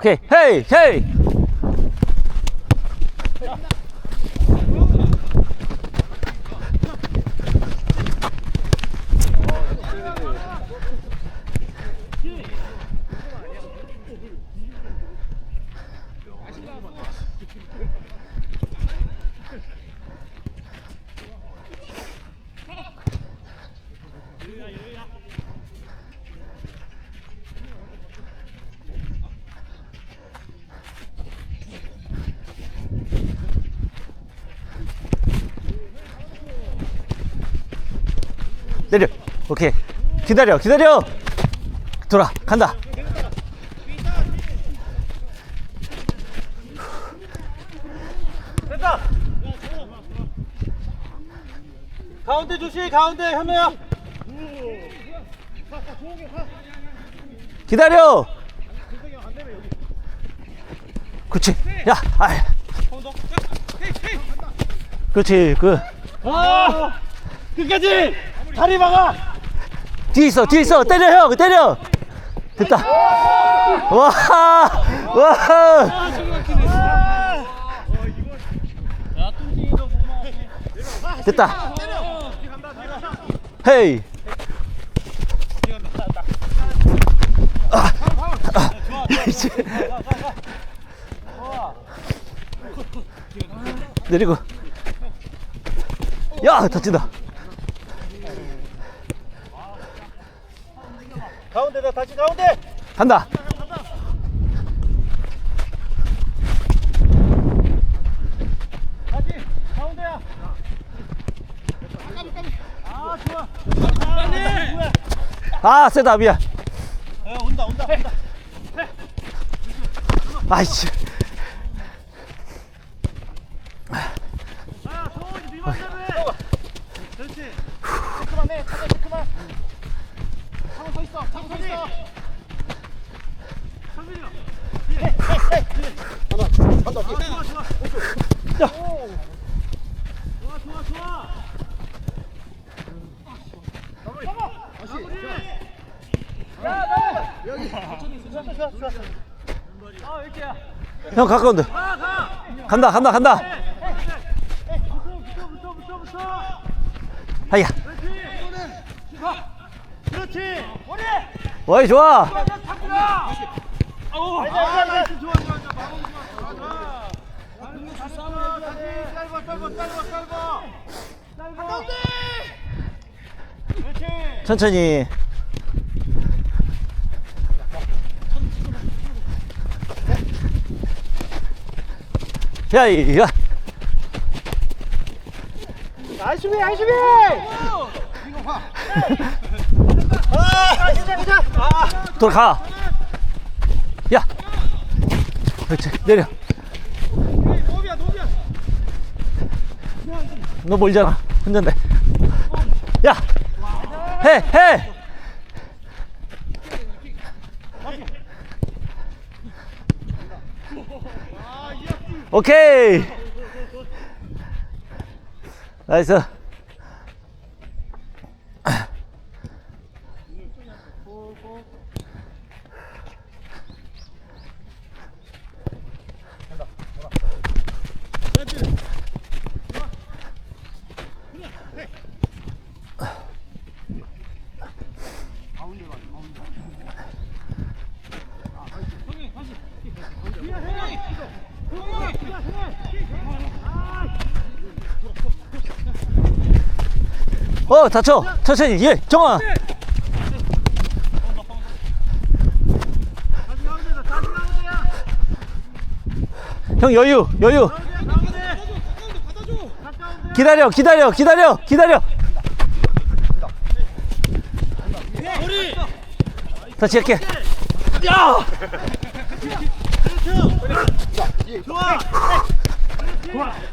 오케이. 헤이, 헤이. 내려. 오케이. 기다려, 기다려. 돌아, 간다. 됐다. 가운데 조심, 가운데 현우야. 기다려. 그렇지. 야, 아. 그렇지. 그 아, 끝까지 다리 막아. 뒤에 있어, 뒤에 있어. 때려 형, 때려. 됐다. 와, 와. 됐다. 헤이. 아, 아. 내리고. 야, 다친다. 가운데다 다시 가운데. 간다. 다시 가운데야. 아 좋아. 아, 세다, 미안. 야, 온다 온다 온다. 아이씨. 아 소원이 네 맘대로 해. 그렇지. 체크만해. 차례 체크만. 차고 서 있어. 차고 서 있어. 성민이가. 하나, 한다. 좋아, 좋아. 자. 좋아, 좋아, 좋아. 마무리. 마무리. 야, 나 여기. 좋았어, 좋았어, 좋았어. 아, 이렇게야. 형, 가까운데. 간다, 간다, 간다. 하야. 그렇지. 머리. 어이, 좋아. 아우. 아, 나이스. 좋아, 좋아, 좋아. 마무리 좋아. 좋아. 마무리 잘 싸워. 다시 짧아, 짧아, 짧아, 짧아. 짧아. 그렇지. 천천히. 야, 이, 야. 나이스 비, 나이스 비. 이거 봐. 아, 괜찮아, 괜찮아. 아. 돌아가. 야. 그렇지. 내려. 너 멀잖아. 혼잔데. 야. 해, 해. 오케이. 나이스. 어, 다쳐. 천천히. 예, 정아. 형 여유, 여유. 기다려, 기다려, 기다려, 기다려. 다시 할게. 야! 좋아.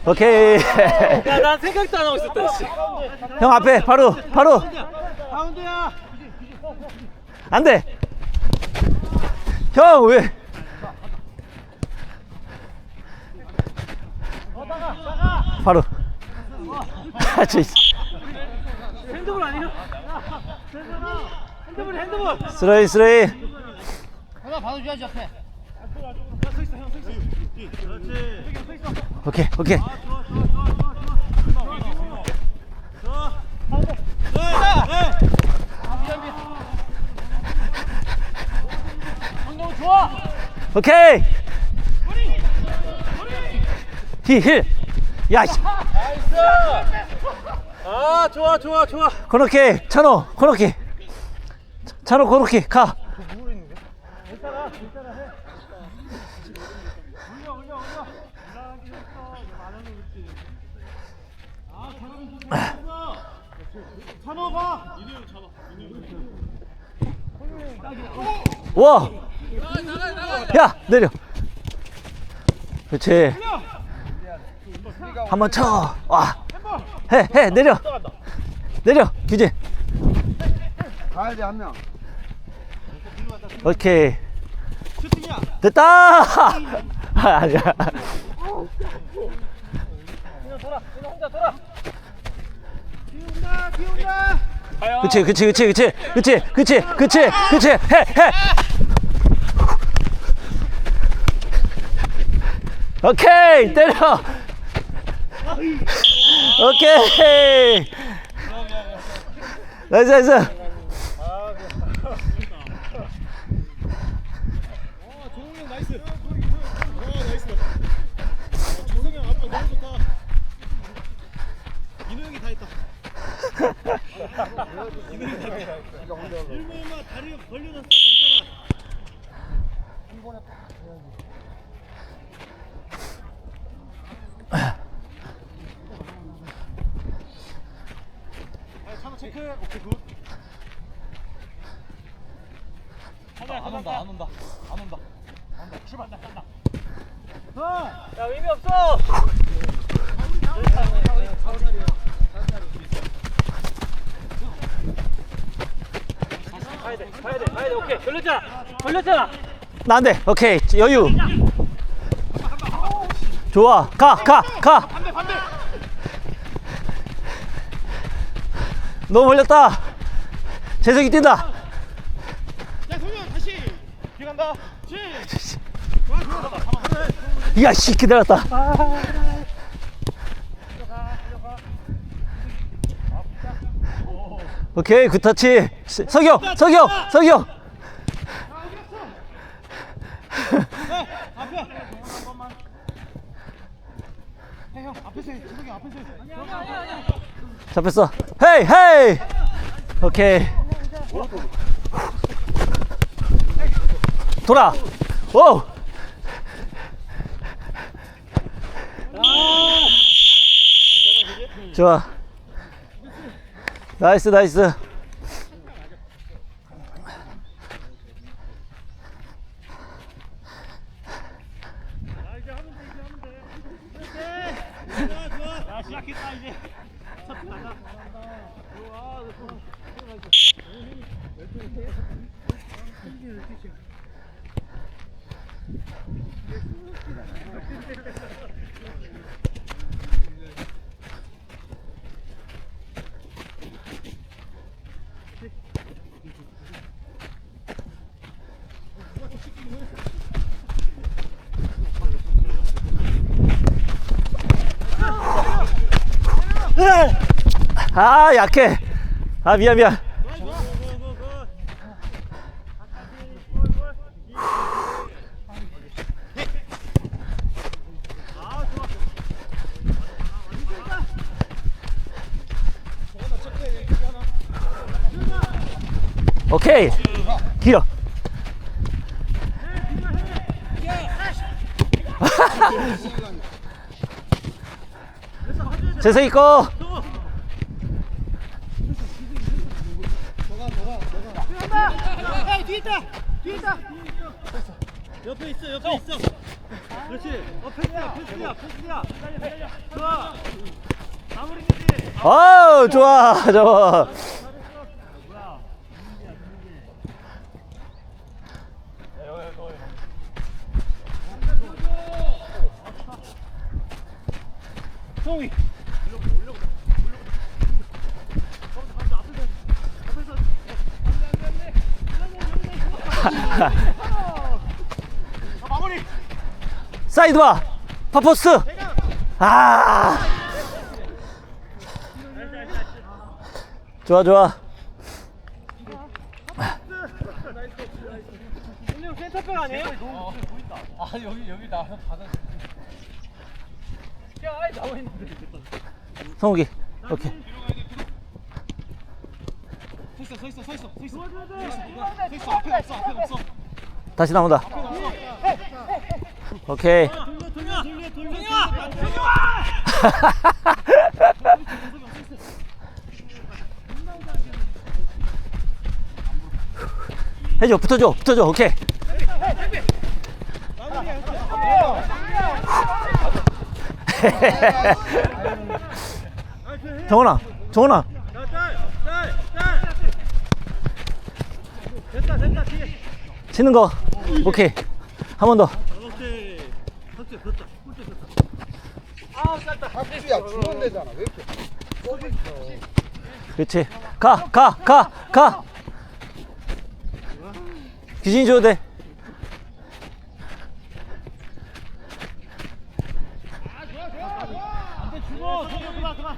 오케이. 야, 난 생각도 안 하고 있었다. 씨. 형 앞에 바로, 바로. 가운데야. 안 돼. 형 왜? 바로. 아, 저, 핸드볼 아니에요? 핸드볼 핸드볼 쓰레이 쓰레이 하나 받아줘야지 앞에 서 있어 그렇지 서 있어 오케이 오케이. 오케이. 히힐. 야이씨. 아 좋아 좋아 좋아 그렇게 찬호 그렇게 찬호 그렇게 가. 괜찮아 괜찮아 해 와! 야, 내려. 그렇지. 한번 쳐. 와. 해, 해, 내려. 내려, 규진. 가야 돼, 한 명. 오케이. 됐다! 아, 아니야. 돌아 혼자 돌아 비운다 비운다 그치, 그치, 그치, 그치, 그치, 그치, 그치, 그치, 해, 해. 오케이, 때려. 오케이. 나이스, 나이스. 일모마 다리 벌려놨어 괜찮아. 한 번에 딱 해야지. 오케이 걸렸잖아 걸렸잖아 나안 돼. 오케이. 여유. 좋아. 가, 가, 가. 반대 반대 너무 걸렸다. 재석이 뛴다. 야 성현 다시 뒤 간다 지 좋아 좋아 가만 야, 씨, 기다렸다. 오케이, 굿터치. 스- 석영, 석영, 석영. 네 앞에 한 번만 해형 앞에서 해 주석이 앞에서 해 아니야 아니야 아니야 잡혔어. 헤이, 헤이. 오케이. 돌아. 오. 좋아. 나이스, 나이스. 아 이제 하면 돼 이제 하면 돼 그렇지 좋아 좋아 야 시작했다 이제 첫 가자 좋아 좋아 아, 약해. 아, 미안, 미안. 오케이. 길어. 재석이 거. 야 뒤에 있다. 뒤에 있다. 옆에 있어 옆에 있어. 그렇지. 어 패스야 패스야 패스야. 좋아. 마무리지 아우, 좋아, 좋아. 송이 사이드 와 파포스 아 좋아 좋아 아니에요? 아 여기 여기 나와서 받아. 야 아예 나와 있는데. 성욱이 오케이 서 있어 서 있어 서 있어 서 있어. 서 있어 앞에 없어 앞에 없어. 다시 나온다. 오케이. 해줘 붙어줘 붙어줘 오케이. 정원아 정원아. 됐다 됐다 뒤에 치는 거. 오케이. 한 번 더. 오케이 석재 됐다 꼴대 됐다 학수야 주면 되잖아 왜 이렇게 그렇지. 가 가 가 가. 귀신이 줘도 돼 죽어 죽어 그만 그만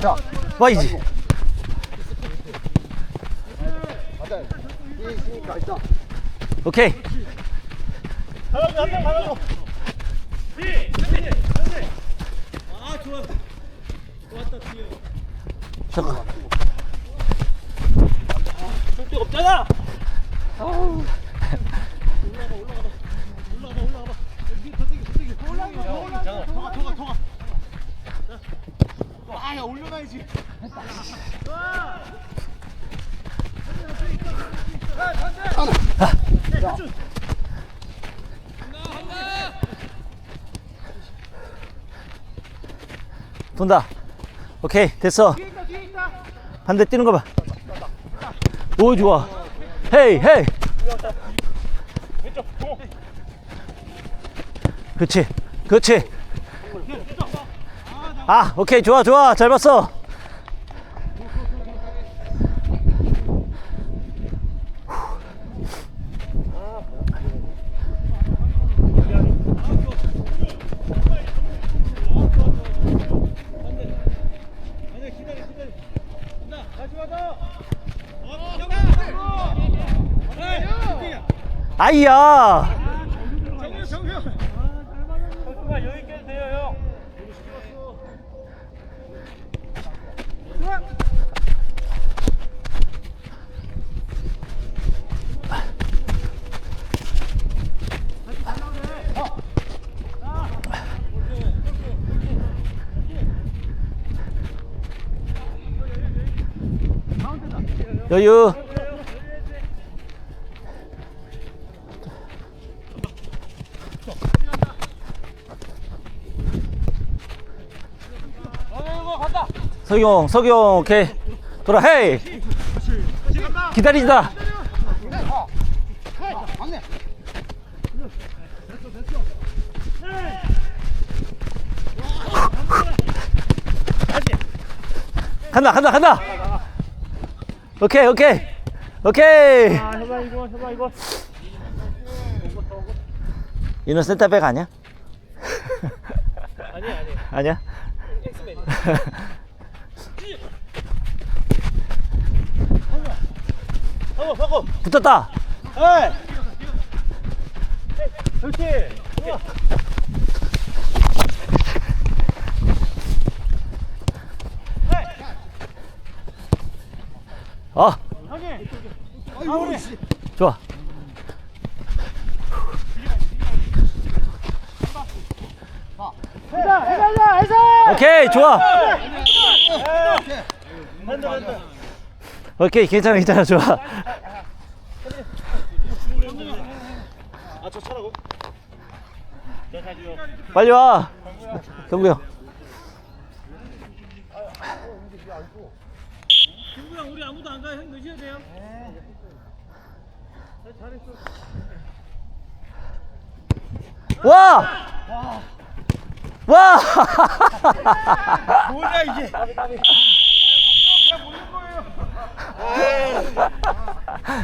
자 와이지. 가자 뒤에 있으니까 있다 오케이. 가라고 한명 가라고 뒤아 좋아. 좋았다 잠깐 쓸데 없잖아. 올라가봐 올라가봐 올라가봐 여기 더 땡겨 더 땡겨 올라가 더 올라가 더가 더가 더가 아야 올려놔야지. 돈다. 오케이 됐어. 반대 뛰는 거봐 오 좋아. 헤이 헤이. 그렇지 그렇지 아 오케이 좋아 좋아. 잘 봤어. 아니야 기다려 기다려 간다 다시 와서 어 형아 네 아이야. 정우 정우 선수가 여유 있게 해도 돼요 형 여유. 석용 석용 오케이. 돌아 헤이. 기다리다. 맞네 간다 간다 간다 오케이 오케이. 오케이. 아 해봐 이거 해봐 이거 이는 센터백 아니야? 아니 아니 아니야? 하고 하고 붙었다. 에이 그렇지. 좋아 어 형님 아이고 씨 좋아. 오케이 좋아. 오케이 괜찮아 괜찮아 좋아. 빨리 와. 경구 형 친구야 우리 아무도 안 가요 형 늦어야 돼요 와! 와! 뭐냐 이게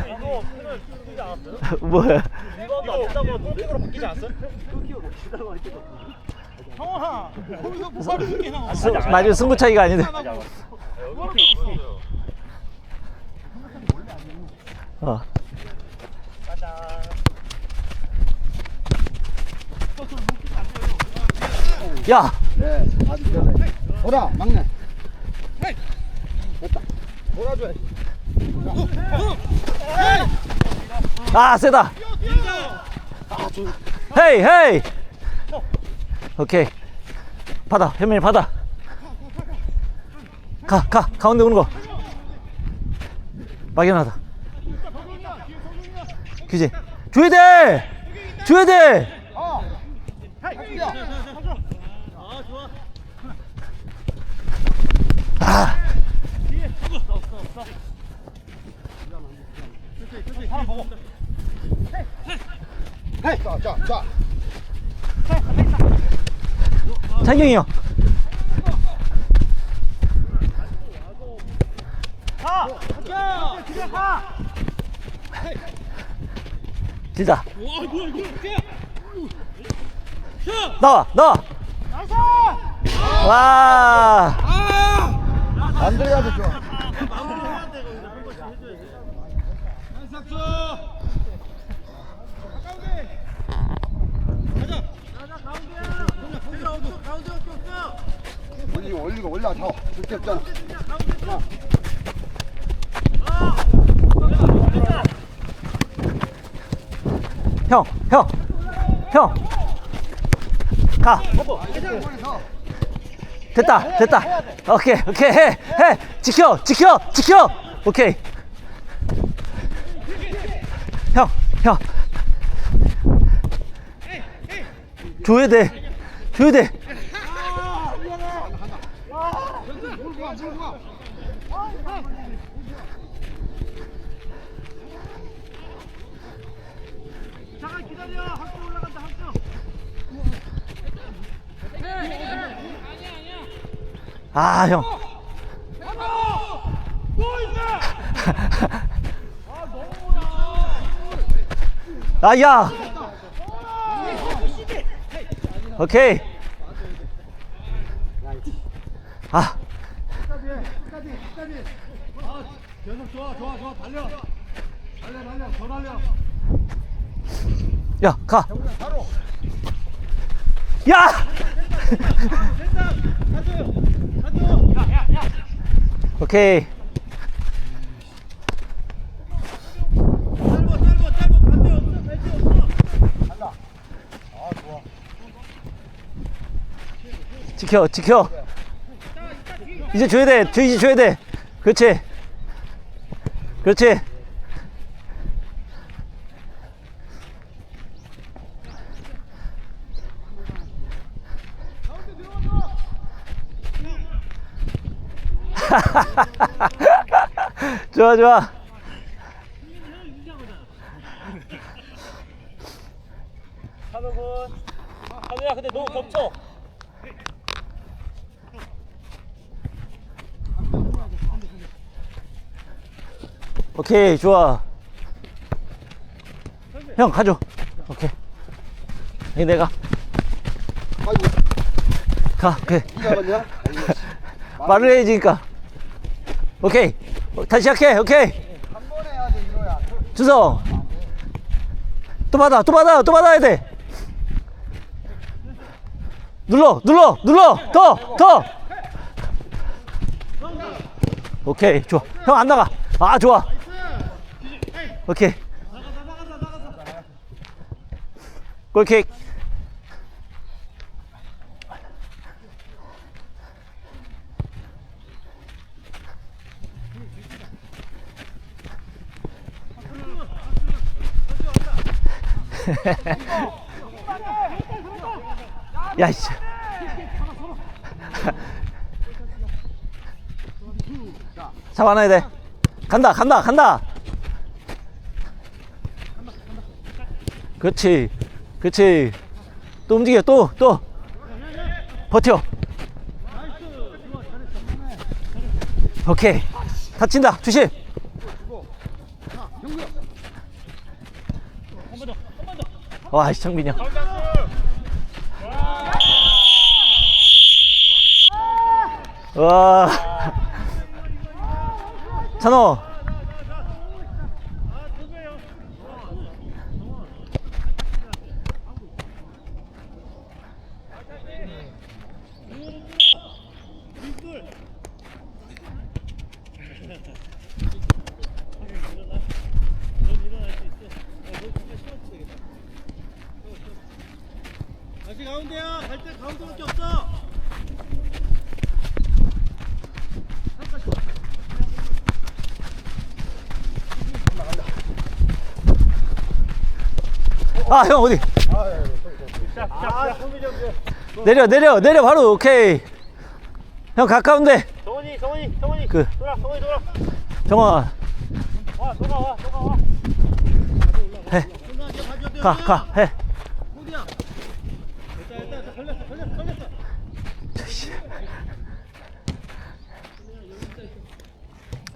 이거 않았어요? 뭐야? 이거 없다고 골킥으로 바뀌지 않았어요? 골킥으로 바뀌다고 했죠 형아 거기서 뭐하러 이렇게 나와 스, 맞아 승부 차이가 아닌데. 어. 야, 네, 아주 편해. 돌아, 막내. 됐다. 돌아줘야지. 아 세다. 헤이 헤이. 오케이. 받아 현민이 받아. 가 가 가운데 오는 거. 막연하다. 규지 줘야 돼. 줘야 돼. 찬경이 형. 길다. 나와 나와. 와. 안 들어가도 좋아. 한삭수 올리고, 올리고, 올라. 자, 줄게 없잖아. 형, 형, 형. 가. 됐다, 됐다. 오케이, 오케이, 해, 해. 지켜, 지켜, 지켜. 오케이. 형, 형. 줘야 돼. 줘야 돼. 아, 형. 아, 야. 오케이. 아, 계속 좋아 좋아 좋아 달려 달려 달려 더 달려 야, 가. 야! 오케이. 짧아 짧아 짧아 반대 없어 벤치 없어 지켜, 지켜. 이제 줘야 돼. 줘, 이제 줘야 돼. 그렇지. 그렇지. 좋아, 좋아. 한우군 한우야 근데 너무 겹쳐 오케이, 좋아. 형, 가져. 오케이. 이 내가. 아이고, 가, 오케이. 니가 봤냐? 말을 해야지니까. 오케이. 어, 다시 시작해. 오케이. 한번 해야 돼, 이거야. 주성. 또 받아, 또 받아, 또 받아야 돼. 눌러, 눌러, 눌러. 더, 더. 오케이, 좋아. 형 안 나가. 아, 좋아. 오케이. 골킥. 야, 이씨. 잡아놔야 돼. 간다, 간다, 간다. 그렇지. 그렇지. 또 움직여. 또, 또. 버텨. 오케이. 다친다. 조심. 와, 시창빈이 형. 와. 찬호. 다시 가운데야. 갈 때 가운데밖에 없어. 아, 형 어디? 아. 내려, 내려, 내려 바로. 오케이. 형 가까운데. 정원이, 정원이, 정원이. 그. 돌아, 정원이 돌아. 정아. 와, 돌아, 와, 돌아, 와. 해. 가, 가. 해. 됐다, 됐다, 됐다. 걸렸어, 걸렸어, 걸렸어.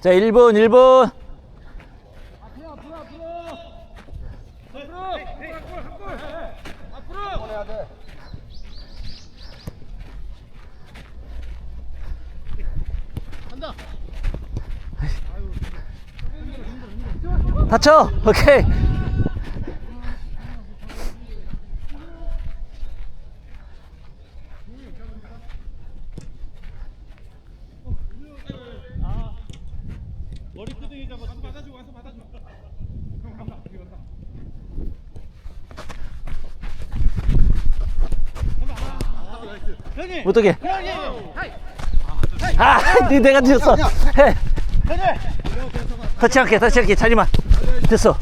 자, 1분, 1분. 해야 돼. 다쳐. 오케이. 형님. 아, 니 내가 뒤졌어. 해. 터치 않게, 터치 않게. 자리만. 됐어.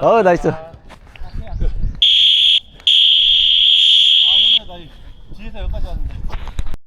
어, 나이스.